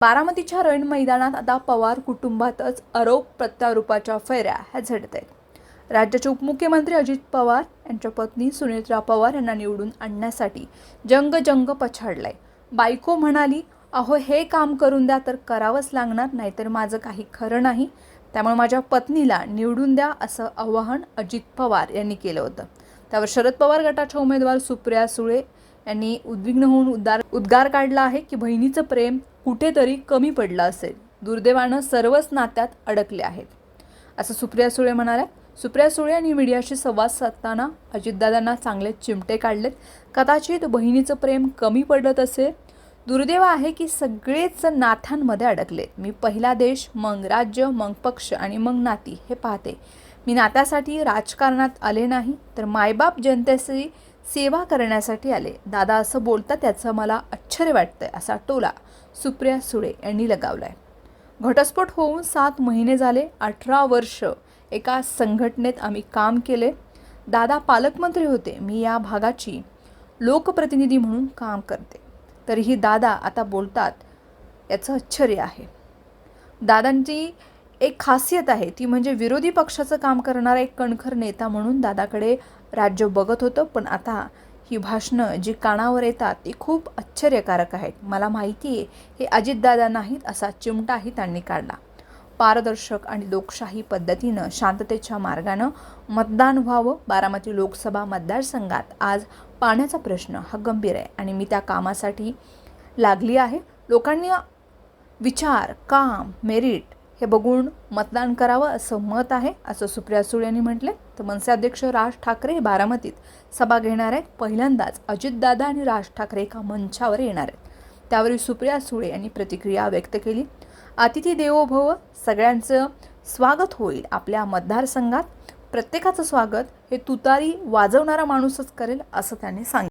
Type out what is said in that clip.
बारामतीच्या रण मैदानात आता पवार कुटुंबातच आरोप प्रत्यारोपाच्या फेऱ्या ह्या झडत आहेत राज्याचे उपमुख्यमंत्री अजित पवार यांच्या पत्नी सुनेत्रा पवार यांना निवडून आणण्यासाठी जंग जंग पछाडलाय. बायको म्हणाली अहो हे काम करून द्या तर करावंच लागणार नाहीतर माझं काही खरं नाही. त्यामुळे माझ्या पत्नीला निवडून द्या असं आवाहन अजित पवार यांनी केलं होतं. त्यावर शरद पवार गटाच्या उमेदवार सुप्रिया सुळे यांनी उद्विग्न होऊन उद्गार उद्गार काढला आहे की बहिणीचं प्रेम कुठेतरी कमी पडलं असेल. दुर्दैवानं सर्वच नात्यात अडकले आहेत. असं सुप्रिया सुळे म्हणाल्या. सुप्रिया सुळे यांनी मीडियाशी संवाद साधताना अजितदादांना चांगले चिमटे काढलेत. कदाचित बहिणीचं प्रेम कमी पडत असेल. दुर्दैव आहे की सगळेच नाथांमध्ये अडकले. मी पहिला देश मग राज्य मग पक्ष आणि मग नाती हे पाहते. मी नात्यासाठी राजकारणात आले नाही तर मायबाप जनतेची सेवा करण्यासाठी आले. दादा असं बोलतात त्याचं मला आश्चर्य वाटतंय असा टोला सुप्रिया सुळे यांनी लगावलाय. घटस्फोट होऊन सात महिने झाले अठरा वर्ष एका संघटनेत आम्ही काम केले. दादा पालकमंत्री होते मी या भागाची लोकप्रतिनिधी म्हणून काम करते. तरीही दादा आता बोलतात याचं आश्चर्य आहे. दादांची एक खासियत आहे ती म्हणजे विरोधी पक्षाचं काम करणारा एक कणखर नेता म्हणून दादाकडे राज्य बघत होतं पण आता ही भाषणं जी कानावर येतात ती खूप आश्चर्यकारक आहेत. मला माहिती आहे हे अजितदादा नाहीत असा चिमटाही त्यांनी काढला. पारदर्शक आणि लोकशाही पद्धतीनं शांततेच्या मार्गानं मतदान व्हावं बारामती लोकसभा मतदारसंघात. आज पाण्याचा प्रश्न हा गंभीर आहे आणि मी त्या कामासाठी लागली आहे. लोकांनी विचार काम मेरिट हे बघून मतदान करावं असं मत आहे असं सुप्रिया सुळे यांनी म्हटले तर मनसे अध्यक्ष राज ठाकरे हे बारामतीत. सभा घेणार आहेत. पहिल्यांदाच अजितदादा आणि राज ठाकरे एका मंचावर येणार आहेत. त्यावरील सुप्रिया सुळे यांनी प्रतिक्रिया व्यक्त केली. अतिथी देवो भव सगळ्यांचं स्वागत होईल आपल्या मतदारसंघात. प्रत्येकाचं स्वागत हे तुतारी वाजवणारा माणूसच करेल असं त्यांनी सांगितलं.